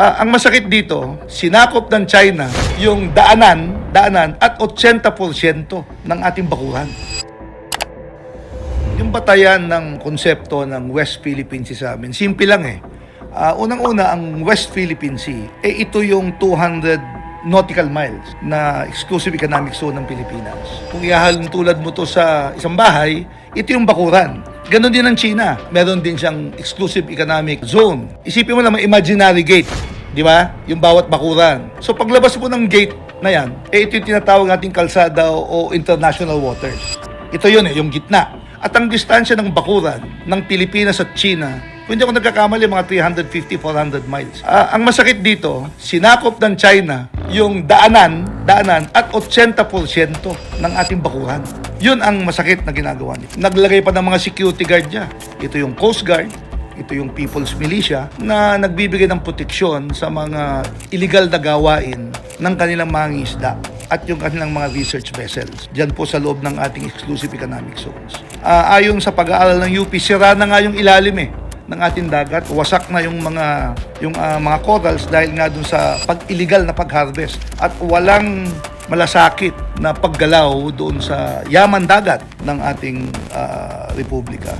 Ah, ang masakit dito, sinakop ng China yung daanan, daanan at 80% ng ating bakuran. Yung batayan ng konsepto ng West Philippine Sea sa amin, simple lang eh. Ah, unang-una, ang West Philippine Sea, eh ito yung 200 nautical miles na exclusive economic zone ng Pilipinas. Kung ihahalin tulad mo to sa isang bahay, ito yung bakuran. Ganon din ang China. Meron din siyang exclusive economic zone. Isipin mo naman imaginary gate, di ba? Yung bawat bakuran. So paglabas mo ng gate na yan, eh ito yung tinatawag nating kalsada o, international waters. Ito yun eh, yung gitna. At ang distansya ng bakuran ng Pilipinas at China, kung hindi ako nagkakamali, mga 350-400 miles. Ah, ang masakit dito, sinakop ng China yung daanan, daanan at 80% ng ating bakuran. Yun ang masakit na ginagawa nito. Naglagay pa ng mga security guard niya. Ito yung Coast Guard, ito yung People's Militia na nagbibigay ng proteksyon sa mga illegal na gawain ng kanilang mga isda at yung kanilang mga research vessels. Diyan po sa loob ng ating exclusive economic zones. Ah, ayon sa pag-aaral ng UP, sira na nga yung ilalim eh ng ating dagat, wasak na yung mga yung ah, mga corals dahil nga dun sa pag-illegal na pag-harvest at walang malasakit na paggalaw doon sa yaman dagat ng ating ah, republika.